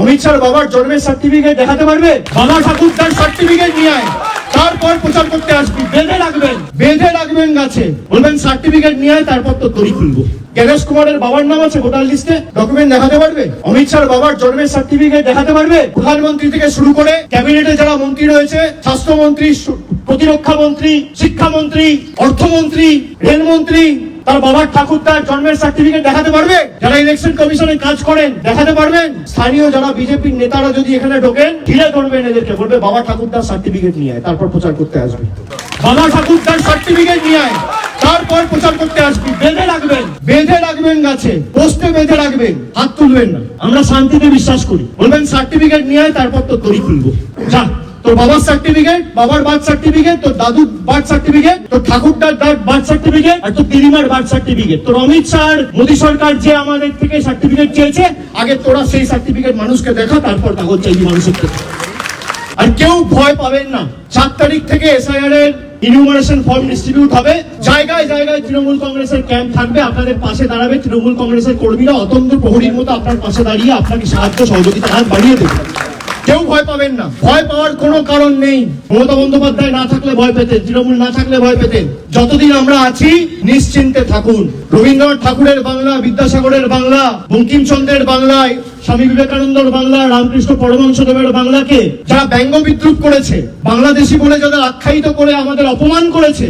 অমিত শাহর বাবার জন্মের সার্টিফিকেট দেখাতে পারবে? বাবা ঠাকুর তার সার্টিফিকেট নিয়ে আয়। তারপর প্রচার করতে আসবি। বেঁধে রাখবেন বেঁধে রাখবেন গাছে। বলবেন সার্টিফিকেট নিয়ে আয়, তারপর তো তরি খুলবো। গণেশ কুমারের বাবার নাম আছে ভোটার লিস্টে। ডকুমেন্ট দেখাতে পারবে? অমিত শাহর বাবার জন্মের সার্টিফিকেট দেখাতে পারবে? প্রধানমন্ত্রী থেকে শুরু করে ক্যাবিনেটে যারা মন্ত্রী রয়েছে, স্বাস্থ্যমন্ত্রী প্রতিরক্ষা মন্ত্রী, শিক্ষামন্ত্রী, অর্থমন্ত্রী, রেলমন্ত্রী তার বাবার ঠাকুর তার জন্মের সার্টিফিকেট দেখাতে পারবে? যারা ইলেকশন কমিশনে কাজ করেন, দেখাতে পারবেন? স্থানীয় যারা বিজেপির নেতারা যদি এখানে ঢোকেন, ঘিরে ধরবেন এদেরকে। বলবে, বাবা ঠাকুর তার সার্টিফিকেট নিয়ে আয়। তারপর প্রচার করতে আসবে। বাবা ঠাকুর তার সার্টিফিকেট নিয়ে আয়। তারপর প্রচার করতে আসবি। বেঁধে রাখবেন। বেঁধে রাখবেন গাছে। পোস্টে বেঁধে রাখবেন। হাত তুলবেন না। আমরা শান্তিতে বিশ্বাস করি। বলবেন সার্টিফিকেট নিয়ে আয়, তারপর তো তরি খুলবো। যা। তোর বাবার সার্টিফিকেট বাবার বার্থ সার্টিফিকেট তোর দাদুর বার্থ সার্টিফিকেট তোর ঠাকুরদার বার্থ সার্টিফিকেট আর তোর দিদিমার বার্থ সার্টিফিকেট তোর অমিত শাহ মোদী সরকার যে আমাদের থেকে সার্টিফিকেট চেয়েছে, আগে তোরা সেই সার্টিফিকেট মানুষকে দেখা, তারপর কাগজ চাইবি মানুষের আর কেউ ভয় পাবেন না। সাত তারিখ থেকে এসআইআর এর ইনুমারেশন ফর্ম ডিস্ট্রিবিউট হবে। জায়গায় জায়গায় তৃণমূল কংগ্রেসের ক্যাম্প থাকবে। আপনাদের পাশে দাঁড়াবে তৃণমূল কংগ্রেসের কর্মীরা। অতন্ত্র প্রহরীর মতো আপনার পাশে দাঁড়িয়ে আপনাকে সাহায্য সহযোগিতা হাত বাড়িয়ে দেবে। কেউ ভয় পাবেন না। ভয় পাওয়ার কোনো কারণ নেই। মমতা বন্দ্যোপাধ্যায় না থাকলে ভয় পেতেন, তৃণমূল না থাকলে ভয় পেতেন। যতদিন আমরা আছি, নিশ্চিন্তে থাকুন। রবীন্দ্রনাথ ঠাকুরের বাংলা, বিদ্যাসাগরের বাংলা, বঙ্কিমচন্দ্রের বাংলায়, স্বামী বিবেকানন্দর বাংলা, রামকৃষ্ণ পরমহংসদেবের বাংলাকে যারা ব্যঙ্গ বিদ্রুপ করেছে, বাংলাদেশি বলে যাদের আখ্যায়িত করে আমাদের অপমান করেছে,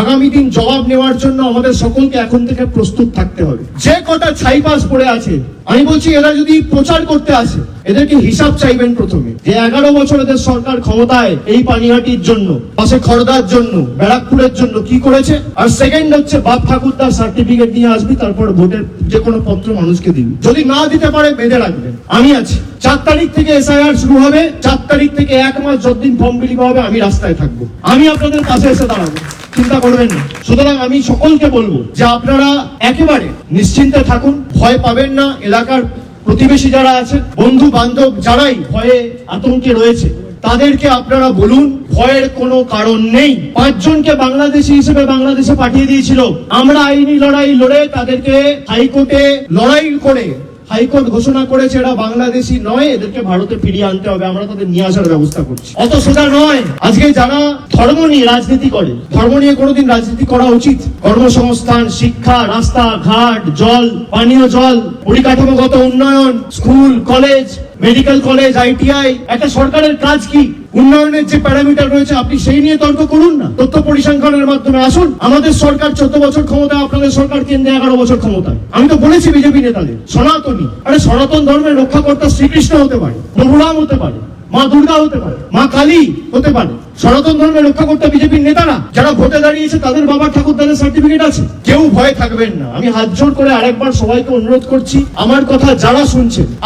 আগামী দিন জবাব নেওয়ার জন্য আমাদের সকলকে এখন থেকে প্রস্তুত থাকতে হবে। যে কটা ছাইপাস পড়ে আছে, আমি বলছি এরা যদি প্রচার করতে আসে, এদেরকে হিসাব চাইবেন প্রথমে। যে এগারো বছর এদের সরকার ক্ষমতায় এই পানিহাটির জন্য, পাশে খড়দার জন্য, ব্যারাকপুরের জন্য কি করেছে? আর সেকেন্ড হচ্ছে বাপ ঠাকুরদার সার্টিফিকেট নিয়ে আসবি, তারপর ভোটের যে কোনো পত্র মানুষকে দিবি। যদি না দিতে পারে, বেঁধে রাখবেন আমি আছি। চার তারিখ থেকে এসআইআর শুরু হবে। চার তারিখ থেকে এক মাস যতদিন ফর্ম বিলি হবে, আমি রাস্তায় থাকব। আমি আপনাদের কাছে এসে দাঁড়াবো। চিন্তা করবেন না। সুতরাং আমি সকলকে বলব যে আপনারা একেবারে নিশ্চিন্তে থাকুন, ভয় পাবেন না, এলাকার প্রতিবেশী যারা আছেন, বন্ধু বান্ধব যারাই ভয়ে আতঙ্কে রয়েছে, তাদেরকে আপনারা বলুন, ভয়ের কোনো কারণ নেই। পাঁচজনকে বাংলাদেশি হিসেবে বাংলাদেশে পাঠিয়ে দিয়েছিল। আমরা আইনি লড়াই লড়ে তাদেরকে হাইকোর্টে লড়াই করে হাইকোর্ট ঘোষণা করেছে এরা বাংলাদেশি নয়, এদেরকে ভারতে ফিরিয়ে আনতে হবে। আমরা তাদের নিয়ে আসার ব্যবস্থা করছি। অত সোজা নয়। আজকে যারা ধর্ম নিয়ে রাজনীতি করে, ধর্ম নিয়ে কোনোদিন রাজনীতি করা উচিত। কর্মসংস্থান, শিক্ষা, রাস্তা, ঘাট, জল, পানীয় জল, পরিকাঠামোগত উন্নয়ন, school, college, medical college, ITI, একটা সরকারের কাজ কি? উন্নয়নের যে প্যারামিটার রয়েছে, আপনি সেই নিয়ে তর্ক করুন না। তথ্য পরিসংখ্যানের মাধ্যমে আসুন। আমাদের সরকার চোদ্দ বছর ক্ষমতা, আপনাদের সরকার কেন্দ্রে এগারো বছর ক্ষমতায় আমি তো বলেছি বিজেপি নেতাদের, সনাতনী। আরে সনাতন ধর্মের রক্ষাকর্তা শ্রীকৃষ্ণ হতে পারে প্রভুরাম হতে পারে। মা দুর্গা হতে পারে, মা কালী হতে পারে। সনাতন ধর্মের রক্ষা করতে বিজেপির নেতারা যারা ভোটে দাঁড়িয়েছে, তাদের ঠাকুর সার্টিফিকেট আছে। কেউ ভয় থাকবেন না। আমি হাত জোর করে আরেকবার সবাইকে অনুরোধ করছি, আমার কথা যারা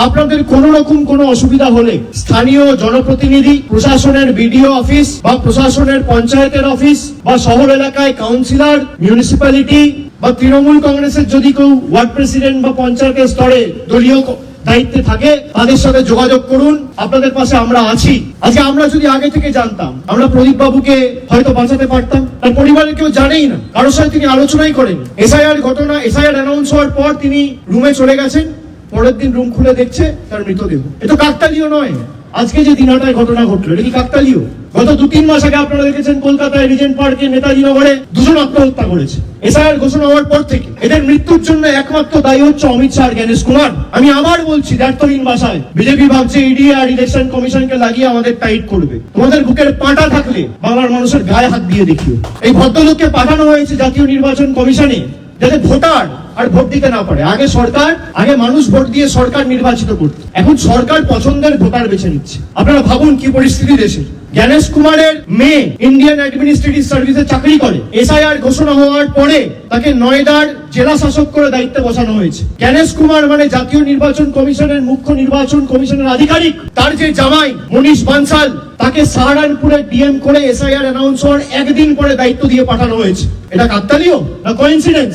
আপনাদের কোন রকম কোনো অসুবিধা হলে স্থানীয় জনপ্রতিনিধি, প্রশাসনের বিডিও অফিস বা প্রশাসনের পঞ্চায়েতের অফিস বা শহর এলাকায় কাউন্সিলর মিউনিসিপ্যালিটি বা তৃণমূল কংগ্রেসের যদি কেউ ওয়ার্ড প্রেসিডেন্ট বা পঞ্চায়েতের স্তরে দলীয় দায়িত্বে থাকে, তাদের সাথে যোগাযোগ করুন। আপনাদের পাশে আমরা আছি। আজকে আমরা যদি আগে থেকে জানতাম, আমরা প্রদীপ বাবুকে হয়তো বাঁচাতে পারতাম। তার পরিবারের কেউ জানেই না। কারোর সাথে তিনি আলোচনাই করেন। এসআইআর ঘটনা, এসআইআর অ্যানাউন্স হওয়ার পর তিনি রুমে চলে গেছেন। পরের দিন রুম খুলে দেখছে তার মৃতদেহ। এটা কাকতালীয় নয়। আজকে যে দিনটায় ঘটনা ঘটলো, এটা কি কাকতালীয়? গত দু তিন মাস আগে আপনারা দেখেছেন কলকাতায় রিজেন্ট পার্কে নেতাজি নগরে দুজন আত্মহত্যা করেছে। এসআইআর ঘোষণা হওয়ার পর থেকে এদের মৃত্যুর জন্য একমাত্র দায়ী হচ্ছে অমিত শাহ জ্ঞানেশ কুমার। আমি আবার বলছি, ব্যর্থহীন ভাষায়, বিজেপি ভাবছে ইডি আর ইলেকশন কমিশনকে লাগিয়ে আমাদের টাইট করবে। তোমাদের বুকের পাটা থাকলে বাংলার মানুষের গায়ে হাত দিয়ে দেখিও। এই ভদ্রলোককে পাঠানো হয়েছে জাতীয় নির্বাচন কমিশনে, যাতে ভোটার আর ভোট দিতে না পারে। আগে সরকার, আগে মানুষ ভোট দিয়ে সরকার নির্বাচিত করত। এখন সরকার পছন্দের ভোটার বেছে নিচ্ছে। আপনারা ভাবুন কি পরিস্থিতি দেশে জ্ঞানেশ কুমারের মেয়ে ইন্ডিয়ান অ্যাডমিনিস্ট্রেটিভ সার্ভিসে চাকরি করে। এসআইআর ঘোষণা হওয়ার পরে তাকে নয়ডার জেলা শাসক করে দায়িত্বে বসানো হয়েছে। জ্ঞানেশ কুমার মানে জাতীয় নির্বাচন কমিশনের মুখ্য নির্বাচন কমিশনের আধিকারিক। তার যে জামাই মনীষ বানসাল, তাকে সাহারানপুরে ডিএম করে এসআইআর অ্যানাউন্স হওয়ার একদিন পরে দায়িত্ব দিয়ে পাঠানো হয়েছে। এটা কাকতালীয় না কোইন্সিডেন্স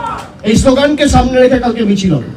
এই স্লোগানকে সামনে রেখে কালকে মিছিল হবে।